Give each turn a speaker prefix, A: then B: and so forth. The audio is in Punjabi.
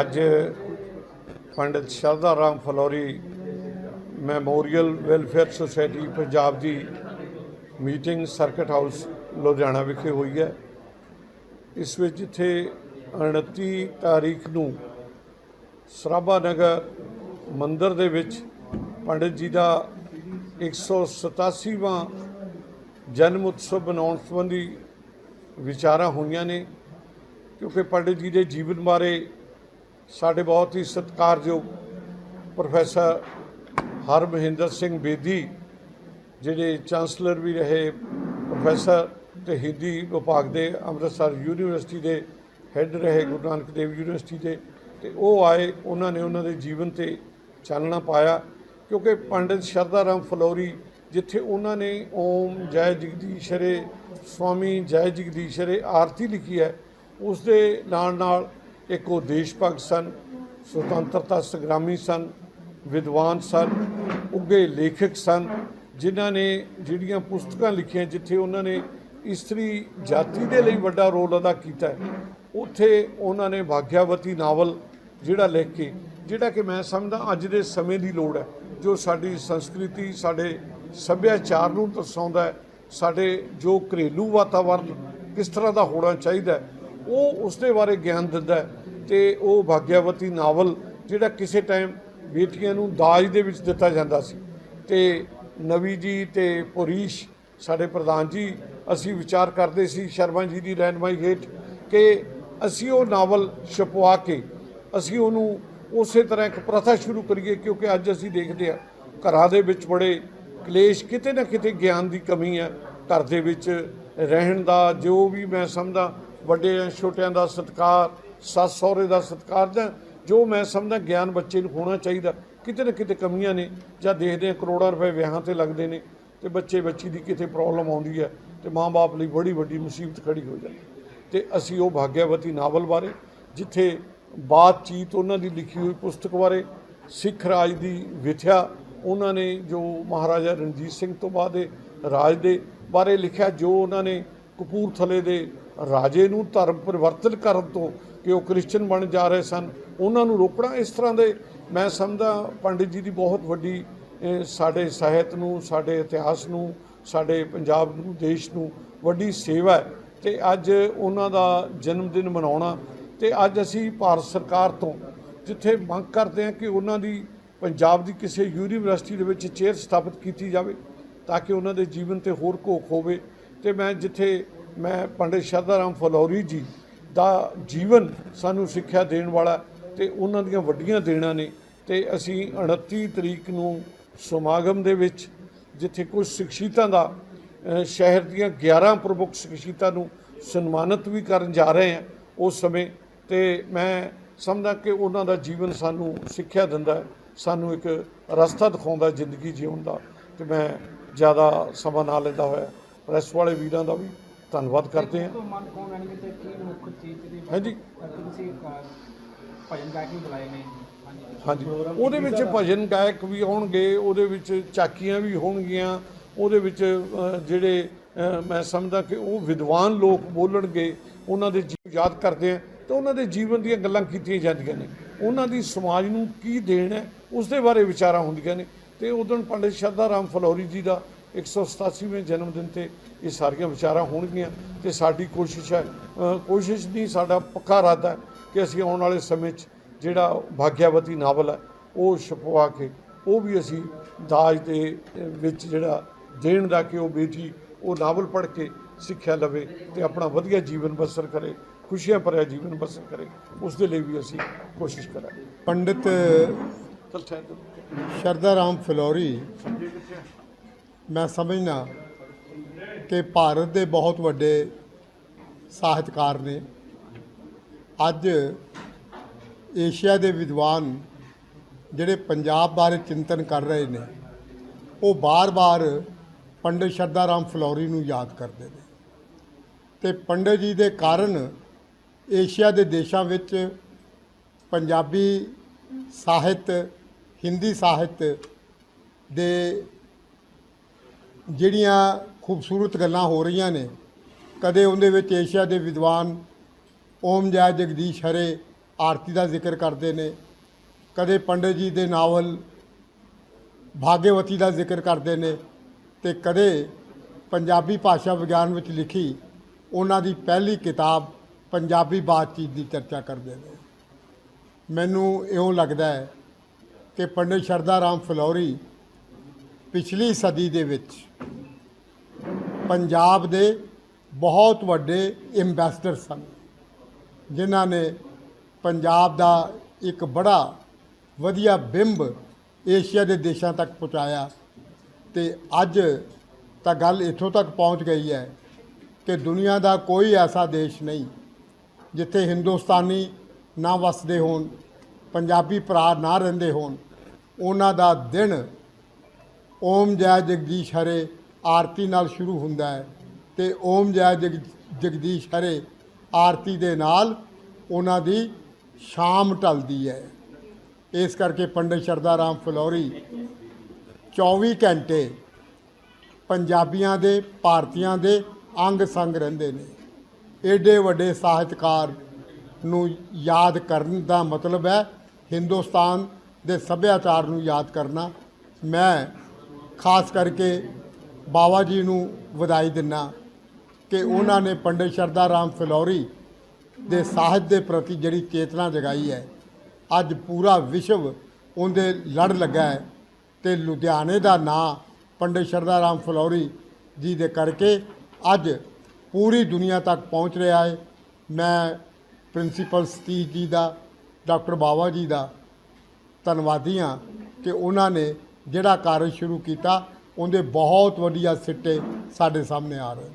A: ਅੱਜ Pandit Shardha Ram Phillauri memorial welfare society Punjab ਦੀ ਮੀਟਿੰਗ ਸਰਕਟ ਹਾਊਸ ਲੁਧਿਆਣਾ ਵਿਖੇ ਹੋਈ ਹੈ। ਇਸ ਵਿੱਚ ਜਿੱਥੇ 29 ਤਾਰੀਖ ਨੂੰ ਸਰਾਭਾ ਨਗਰ ਮੰਦਿਰ ਦੇ ਵਿੱਚ ਪੰਡਿਤ ਜੀ ਦਾ 187ਵਾਂ ਜਨਮ ਉਤਸਵ ਮਨਾਉਣ ਸੰਬੰਧੀ ਵਿਚਾਰਾਂ ਹੋਈਆਂ ਨੇ, ਕਿਉਂਕਿ ਪੰਡਿਤ ਜੀ ਦੇ ਜੀਵਨ ਬਾਰੇ ਸਾਡੇ ਬਹੁਤ ਹੀ ਸਤਿਕਾਰਯੋਗ ਪ੍ਰੋਫੈਸਰ ਹਰਮਹਿੰਦਰ ਸਿੰਘ ਬੇਦੀ, ਜਿਹੜੇ ਚਾਂਸਲਰ ਵੀ ਰਹੇ ਪ੍ਰੋਫੈਸਰ ਤੇ ਹਿੰਦੀ ਵਿਭਾਗ ਦੇ ਅੰਮ੍ਰਿਤਸਰ ਯੂਨੀਵਰਸਿਟੀ ਦੇ ਹੈੱਡ ਰਹੇ, ਗੁਰੂ ਨਾਨਕ ਦੇਵ ਯੂਨੀਵਰਸਿਟੀ ਦੇ, ਤੇ ਉਹ ਆਏ, ਉਹਨਾਂ ਨੇ ਉਹਨਾਂ ਦੇ ਜੀਵਨ ਤੇ ਚਾਨਣਾ ਪਾਇਆ, ਕਿਉਂਕਿ ਪੰਡਿਤ ਸ਼ਰਧਾ ਰਾਮ ਫਲੋਰੀ, ਜਿੱਥੇ ਉਹਨਾਂ ਨੇ ਓਮ ਜੈ ਜਗਦੀਸ਼ਰੇ, ਸਵਾਮੀ ਜੈ ਜਗਦੀਸ਼ਰੇ ਆਰਤੀ ਲਿਖੀ ਹੈ ਉਸ ਦੇ ਨਾਲ ਨਾਲ ਇੱਕ ਉਹ ਦੇਸ਼ ਭਗਤ ਸਨ, ਸੁਤੰਤਰਤਾ ਸੰਗਰਾਮੀ ਸਨ, ਵਿਦਵਾਨ ਸਨ ਉੱਗੇ ਲੇਖਕ ਸਨ, ਜਿਨ੍ਹਾਂ ਨੇ ਜਿਹੜੀਆਂ ਪੁਸਤਕਾਂ ਲਿਖੀਆਂ ਜਿੱਥੇ ਉਹਨਾਂ ਨੇ ਇਸਤਰੀ ਜਾਤੀ ਦੇ ਲਈ ਵੱਡਾ ਰੋਲ ਅਦਾ ਕੀਤਾ ਹੈ, ਉੱਥੇ ਉਹਨਾਂ ਨੇ ਭਾਗਿਆਵਤੀ ਨਾਵਲ ਜਿਹੜਾ ਲਿਖ ਕੇ, ਜਿਹੜਾ ਕਿ ਮੈਂ ਸਮਝਦਾ ਅੱਜ ਦੇ ਸਮੇਂ ਦੀ ਲੋੜ ਹੈ, ਜੋ ਸਾਡੀ ਸੰਸਕ੍ਰਿਤੀ, ਸਾਡੇ ਸੱਭਿਆਚਾਰ ਨੂੰ ਦਰਸਾਉਂਦਾ ਹੈ, ਸਾਡੇ ਜੋ ਘਰੇਲੂ ਵਾਤਾਵਰਣ ਕਿਸ ਤਰ੍ਹਾਂ ਦਾ ਹੋਣਾ ਚਾਹੀਦਾ ਉਹ ਉਸ ਦੇ ਬਾਰੇ ਗਿਆਨ ਦਿੰਦਾ ਹੈ। ਤੇ ਉਹ ਭਾਗਿਆਵਤੀ ਨਾਵਲ ਜਿਹੜਾ ਕਿਸੇ ਟਾਈਮ ਬੇਟੀਆਂ ਨੂੰ ਦਾਜ ਦੇ ਵਿੱਚ ਦਿੱਤਾ ਜਾਂਦਾ ਸੀ। ਤੇ ਨਵੀ ਜੀ ਤੇ ਪੁਰੀਸ਼ ਸਾਡੇ ਪ੍ਰਧਾਨ ਜੀ, ਅਸੀਂ ਵਿਚਾਰ ਕਰਦੇ ਸੀ ਸ਼ਰਮਾ ਜੀ ਦੀ ਰਹਿਨਮਾਈ ਹੇਠ ਕਿ ਅਸੀਂ ਉਹ ਨਾਵਲ ਛਪਵਾ ਕੇ ਅਸੀਂ ਉਹਨੂੰ ਉਸੇ ਤਰ੍ਹਾਂ ਇੱਕ ਪ੍ਰਥਾ ਸ਼ੁਰੂ ਕਰੀਏ ਕਿਉਂਕਿ ਅੱਜ ਅਸੀਂ ਦੇਖਦੇ ਹਾਂ ਘਰਾਂ ਦੇ ਵਿੱਚ ਬੜੇ ਕਲੇਸ਼, ਕਿਤੇ ਨਾ ਕਿਤੇ ਗਿਆਨ ਦੀ ਕਮੀ ਹੈ। ਘਰ ਦੇ ਵਿੱਚ ਰਹਿਣ ਦਾ ਜੋ ਵੀ ਮੈਂ ਸਮਝਦਾ ਵੱਡੇ ਛੋਟਿਆਂ ਦਾ ਸਤਿਕਾਰ ਸੱਸ ਸਹੁਰੇ ਦਾ ਸਤਿਕਾਰ ਜਾਂ ਜੋ ਮੈਂ ਸਮਝਦਾ ਗਿਆਨ ਬੱਚੇ ਨੂੰ ਹੋਣਾ ਚਾਹੀਦਾ, ਕਿਤੇ ਨਾ ਕਿਤੇ ਕਮੀਆਂ ਨੇ ਜਾਂ ਦੇਖਦੇ ਹਾਂ ਕਰੋੜਾਂ ਰੁਪਏ ਵਿਆਹਾਂ ਤੇ ਲੱਗਦੇ ਨੇ ਤੇ ਬੱਚੇ ਬੱਚੀ ਦੀ ਕਿਤੇ ਪ੍ਰੋਬਲਮ ਆਉਂਦੀ ਹੈ ਤੇ ਮਾਂ-ਬਾਪ ਲਈ ਬੜੀ ਵੱਡੀ ਮੁਸੀਬਤ ਖੜੀ ਹੋ ਜਾਂਦੀ ਹੈ ਤੇ ਅਸੀਂ ਉਹ ਭਾਗਿਆਵਤੀ ਨਾਵਲ ਬਾਰੇ, ਜਿੱਥੇ ਬਾਤਚੀਤ ਉਹਨਾਂ ਦੀ ਲਿਖੀ ਹੋਈ ਪੁਸਤਕ ਬਾਰੇ, ਸਿੱਖ ਰਾਜ ਦੀ ਵਿਥਿਆ, ਉਹਨਾਂ ਨੇ ਜੋ ਮਹਾਰਾਜਾ ਰਣਜੀਤ ਸਿੰਘ ਤੋਂ ਬਾਅਦ ਰਾਜ ਦੇ ਬਾਰੇ ਲਿਖਿਆ, ਜੋ ਉਹਨਾਂ ਨੇ ਕਪੂਰਥਲੇ ਦੇ ਰਾਜੇ ਨੂੰ ਧਰਮ ਪਰਿਵਰਤਨ ਕਰਨ ਤੋਂ ਕਿ ਉਹ ਕ੍ਰਿਸਚਨ ਬਣ ਜਾ ਰਹੇ ਸਨ। ਉਹਨਾਂ ਨੂੰ ਰੋਕਣਾ ਇਸ ਤਰ੍ਹਾਂ ਦੇ, ਮੈਂ ਸਮਝਦਾ ਪੰਡਿਤ ਜੀ ਦੀ ਬਹੁਤ ਵੱਡੀ ਸਾਡੇ ਸਾਹਿਤ ਨੂੰ, ਸਾਡੇ ਇਤਿਹਾਸ ਨੂੰ, ਸਾਡੇ ਪੰਜਾਬ ਨੂੰ, ਦੇਸ਼ ਨੂੰ ਵੱਡੀ ਸੇਵਾ ਹੈ। ਤੇ ਅੱਜ ਉਹਨਾਂ ਦਾ ਜਨਮ ਦਿਨ ਮਨਾਉਣਾ, ਤੇ ਅੱਜ ਅਸੀਂ ਭਾਰਤ ਸਰਕਾਰ ਤੋਂ ਜਿੱਥੇ ਮੰਗ ਕਰਦੇ ਹਾਂ ਕਿ ਉਹਨਾਂ ਦੀ, ਪੰਜਾਬ ਦੀ ਕਿਸੇ ਯੂਨੀਵਰਸਿਟੀ ਦੇ ਵਿੱਚ ਚੇਅਰ ਸਥਾਪਿਤ ਕੀਤੀ ਜਾਵੇ, ਤਾਂ ਕਿ ਉਹਨਾਂ ਦੇ ਜੀਵਨ ਤੇ ਹੋਰ ਘੋਖ ਹੋਵੇ। ਤੇ ਮੈਂ ਜਿੱਥੇ, ਮੈਂ ਪੰਡਿਤ ਸ਼ਰਧਾ ਫਲੋਰੀ ਜੀ ਦਾ ਜੀਵਨ ਸਾਨੂੰ ਸਿੱਖਿਆ ਦੇਣ ਵਾਲਾ ਤੇ ਉਹਨਾਂ ਦੀਆਂ ਵੱਡੀਆਂ ਦੇਣਾਂ ਨੇ ਤੇ ਅਸੀਂ 29 ਤਰੀਕ ਨੂੰ ਸਮਾਗਮ ਦੇ ਵਿੱਚ ਜਿੱਥੇ ਕੁਝ ਸਿੱਖਸ਼ੀਤਾਂ ਦਾ ਸ਼ਹਿਰ ਦੀਆਂ 11 ਪ੍ਰਮੁੱਖ ਸਿੱਖਸ਼ੀਤਾਂ ਨੂੰ ਸਨਮਾਨਿਤ ਵੀ ਕਰਨ ਜਾ ਰਹੇ ਹਾਂ ਉਸ ਸਮੇਂ ਤੇ ਮੈਂ ਸਮਝਦਾ ਕਿ ਉਹਨਾਂ ਦਾ ਜੀਵਨ ਸਾਨੂੰ ਸਿੱਖਿਆ ਦਿੰਦਾ ਸਾਨੂੰ ਇੱਕ ਰਸਤਾ ਦਿਖਾਉਂਦਾ ਜ਼ਿੰਦਗੀ ਜਿਉਣ ਦਾ ਤੇ ਮੈਂ ਜ਼ਿਆਦਾ ਸਮਾਂ ਨਾ ਲੈਂਦਾ ਹੋਇਆ। ਪ੍ਰੈਸ ਵਾਲੇ ਵੀਰਾਂ ਦਾ ਵੀ ਧੰਨਵਾਦ ਕਰਦੇ ਹਾਂ।
B: ਚੀਜ਼ ਦੀ
A: ਹਾਂਜੀ।
B: ਕਰਕੇ ਤੁਸੀਂ ਅਹ, ਭਜਨ ਗਾਇਕ ਵੀ ਬੁਲਾਏ ਨੇ। ਹਾਂਜੀ।
A: ਉਹਦੇ ਵਿੱਚ ਭਜਨ ਗਾਇਕ ਵੀ ਆਉਣਗੇ ਉਹਦੇ ਵਿੱਚ ਚਾਕੀਆਂ ਵੀ ਹੋਣਗੀਆਂ ਉਹਦੇ ਵਿੱਚ ਜਿਹੜੇ ਮੈਂ ਸਮਝਦਾ ਕਿ ਉਹ ਵਿਦਵਾਨ ਲੋਕ ਬੋਲਣਗੇ ਉਹਨਾਂ ਦੇ ਜੀਵ ਯਾਦ ਕਰਦੇ ਆ ਤੇ ਉਹਨਾਂ ਦੇ ਜੀਵਨ ਦੀਆਂ ਗੱਲਾਂ ਕੀਤੀਆਂ ਜਾਂਦੀਆਂ ਨੇ। ਉਹਨਾਂ ਦੀ ਸਮਾਜ ਨੂੰ ਕੀ ਦੇਣ ਹੈ ਉਸ ਦੇ ਬਾਰੇ ਵਿਚਾਰਾਂ ਹੁੰਦੀਆਂ ਨੇ। ਤੇ ਉਦੋਂ ਪੰਡਿਤ ਸ਼ਰਧਾ ਰਾਮ ਫਲੋਰੀ ਜੀ ਦਾ 187ਵੇਂ ਜਨਮ ਦਿਨ ਤੇ ਇਹ ਸਾਰੀਆਂ ਵਿਚਾਰਾਂ ਹੋਣਗੀਆਂ ਤੇ ਸਾਡੀ ਕੋਸ਼ਿਸ਼ ਹੈ ਕੋਸ਼ਿਸ਼ ਨਹੀਂ ਸਾਡਾ ਪੱਕਾ ਇਰਾਦਾ ਹੈ ਕਿ ਅਸੀਂ ਆਉਣ ਵਾਲੇ ਸਮੇਂ 'ਚ ਜਿਹੜਾ ਭਾਗਿਆਵਤੀ ਨਾਵਲ ਹੈ ਉਹ ਛਪਵਾ ਕੇ ਉਹ ਵੀ ਅਸੀਂ ਦਾਜ ਦੇ ਵਿੱਚ ਜਿਹੜਾ ਦੇਣ ਦਾ ਕਿ ਉਹ ਬੇਟੀ ਉਹ ਨਾਵਲ ਪੜ੍ਹ ਕੇ ਸਿੱਖਿਆ ਲਵੇ ਤੇ ਆਪਣਾ ਵਧੀਆ ਜੀਵਨ ਬਸਰ ਕਰੇ ਖੁਸ਼ੀਆਂ ਭਰਿਆ ਜੀਵਨ ਬਸਰ ਕਰੇ ਉਸ ਦੇ ਲਈ ਵੀ ਅਸੀਂ ਕੋਸ਼ਿਸ਼ ਕਰਾਂਗੇ
C: ਪੰਡਿਤ। ਸ਼ਰਦਾ ਰਾਮ ਫਲੋਰੀ ਮੈਂ ਸਮਝਣਾ ਕਿ ਭਾਰਤ ਦੇ ਬਹੁਤ ਵੱਡੇ ਸਾਹਿਤਕਾਰ ਨੇ। ਅੱਜ ਏਸ਼ੀਆ ਦੇ ਵਿਦਵਾਨ ਜਿਹੜੇ ਪੰਜਾਬ ਬਾਰੇ ਚਿੰਤਨ ਕਰ ਰਹੇ ਨੇ, ਉਹ ਬਾਰ-ਬਾਰ ਪੰਡਿਤ ਸ਼ਰਦਾ ਰਾਮ ਫਲੋਰੀ ਨੂੰ ਯਾਦ ਕਰਦੇ ਨੇ। ਤੇ ਪੰਡਿਤ ਜੀ ਦੇ ਕਾਰਨ ਏਸ਼ੀਆ ਦੇ ਦੇਸ਼ਾਂ ਵਿੱਚ ਪੰਜਾਬੀ ਸਾਹਿਤ, ਹਿੰਦੀ ਸਾਹਿਤ ਦੇ ਜਿਹੜੀਆਂ ਖੂਬਸੂਰਤ ਗੱਲਾਂ ਹੋ ਰਹੀਆਂ ਨੇ, ਕਦੇ ਉਹਦੇ ਵਿੱਚ ਏਸ਼ੀਆ ਦੇ ਵਿਦਵਾਨ ਓਮ ਜੈ ਜਗਦੀਸ਼ ਹਰੇ ਆਰਤੀ ਦਾ ਜ਼ਿਕਰ ਕਰਦੇ ਨੇ, ਕਦੇ ਪੰਡਿਤ ਜੀ ਦੇ ਨਾਵਲ ਭਾਗਯਵਤੀ ਦਾ ਜ਼ਿਕਰ ਕਰਦੇ ਨੇ ਤੇ ਕਦੇ ਪੰਜਾਬੀ ਭਾਸ਼ਾ ਵਿਗਿਆਨ ਵਿੱਚ ਲਿਖੀ ਉਹਨਾਂ ਦੀ ਪਹਿਲੀ ਕਿਤਾਬ ਪੰਜਾਬੀ ਬਾਤਚੀਤ ਦੀ ਚਰਚਾ ਕਰਦੇ ਨੇ। ਮੈਨੂੰ ਇਉਂ ਲੱਗਦਾ ਹੈ ਕਿ ਪੰਡਿਤ ਸ਼ਰਦਾ ਰਾਮ ਫਲੋਰੀ ਪਿਛਲੀ ਸਦੀ ਦੇ ਵਿੱਚ ਪੰਜਾਬ ਦੇ ਬਹੁਤ ਵੱਡੇ ਐਮਬੈਸਡਰ ਸਨ, ਜਿਨ੍ਹਾਂ ਨੇ ਪੰਜਾਬ ਦਾ ਇੱਕ ਬੜਾ ਵਧੀਆ ਬਿੰਬ ਏਸ਼ੀਆ ਦੇ ਦੇਸ਼ਾਂ ਤੱਕ ਪਹੁੰਚਾਇਆ। ਤੇ ਅੱਜ ਤਾਂ ਗੱਲ ਇੱਥੋਂ ਤੱਕ ਪਹੁੰਚ ਗਈ ਹੈ ਕਿ ਦੁਨੀਆ ਦਾ ਕੋਈ ਐਸਾ ਦੇਸ਼ ਨਹੀਂ ਜਿੱਥੇ ਹਿੰਦੁਸਤਾਨੀ ਨਾ ਵਸਦੇ ਹੋਣ, ਪੰਜਾਬੀ ਭਰਾ ਨਾ ਰਹਿੰਦੇ ਹੋਣ। ਉਹਨਾਂ ਦਾ ਦਿਨ ਓਮ ਜੈ ਜਗਦੀਸ਼ ਹਰੇ ਆਰਤੀ ਨਾਲ ਸ਼ੁਰੂ ਹੁੰਦਾ ਹੈ ਤੇ ਓਮ ਜੈ ਜਗ ਜਗਦੀਸ਼ ਹਰੇ ਆਰਤੀ ਦੇ ਨਾਲ ਉਹਨਾਂ ਦੀ ਸ਼ਾਮ ਢਲਦੀ ਹੈ। ਇਸ ਕਰਕੇ ਪੰਡਿਤ ਸ਼ਰਦਾ ਰਾਮ ਫਲੋਰੀ 24 ਘੰਟੇ ਪੰਜਾਬੀਆਂ ਦੇ, ਭਾਰਤੀਆਂ ਦੇ ਅੰਗ ਸੰਗ ਰਹਿੰਦੇ ਨੇ। ਏਡੇ ਵੱਡੇ ਸਾਹਿਤਕਾਰ ਨੂੰ ਯਾਦ ਕਰਨ ਦਾ ਮਤਲਬ ਹੈ ਹਿੰਦੁਸਤਾਨ ਦੇ ਸੱਭਿਆਚਾਰ ਨੂੰ ਯਾਦ ਕਰਨਾ। ਮੈਂ ਖਾਸ ਕਰਕੇ ਬਾਬਾ ਜੀ ਨੂੰ ਵਧਾਈ ਦਿੰਨਾ ਕਿ ਉਹਨਾਂ ਨੇ ਪੰਡਿਤ ਸ਼ਰਦਾ ਰਾਮ ਫਿਲੌਰੀ ਦੇ ਸਾਹਿਤ ਦੇ ਪ੍ਰਤੀ ਜਿਹੜੀ ਚੇਤਨਾ ਜਗਾਈ ਹੈ, ਅੱਜ ਪੂਰਾ ਵਿਸ਼ਵ ਉਹਦੇ ਲੜ ਲੱਗਾ ਹੈ ਤੇ ਲੁਧਿਆਣੇ ਦਾ ਨਾਂ ਪੰਡਿਤ ਸ਼ਰਦਾ ਰਾਮ ਫਲੌਰੀ ਜੀ ਦੇ ਕਰਕੇ ਅੱਜ ਪੂਰੀ ਦੁਨੀਆ ਤੱਕ ਪਹੁੰਚ ਰਿਹਾ ਹੈ। ਮੈਂ ਪ੍ਰਿੰਸੀਪਲ ਸਤੀਸ਼ ਜੀ ਦਾ, ਡਾਕਟਰ ਬਾਵਾ ਜੀ ਦਾ ਧੰਨਵਾਦੀ ਹਾਂ ਕਿ ਉਹਨਾਂ ਨੇ ਜਿਹੜਾ ਕਾਰਜ ਸ਼ੁਰੂ ਕੀਤਾ ਉਹਦੇ ਬਹੁਤ ਵਧੀਆ ਸਿੱਟੇ ਸਾਡੇ ਸਾਹਮਣੇ ਆ ਰਹੇ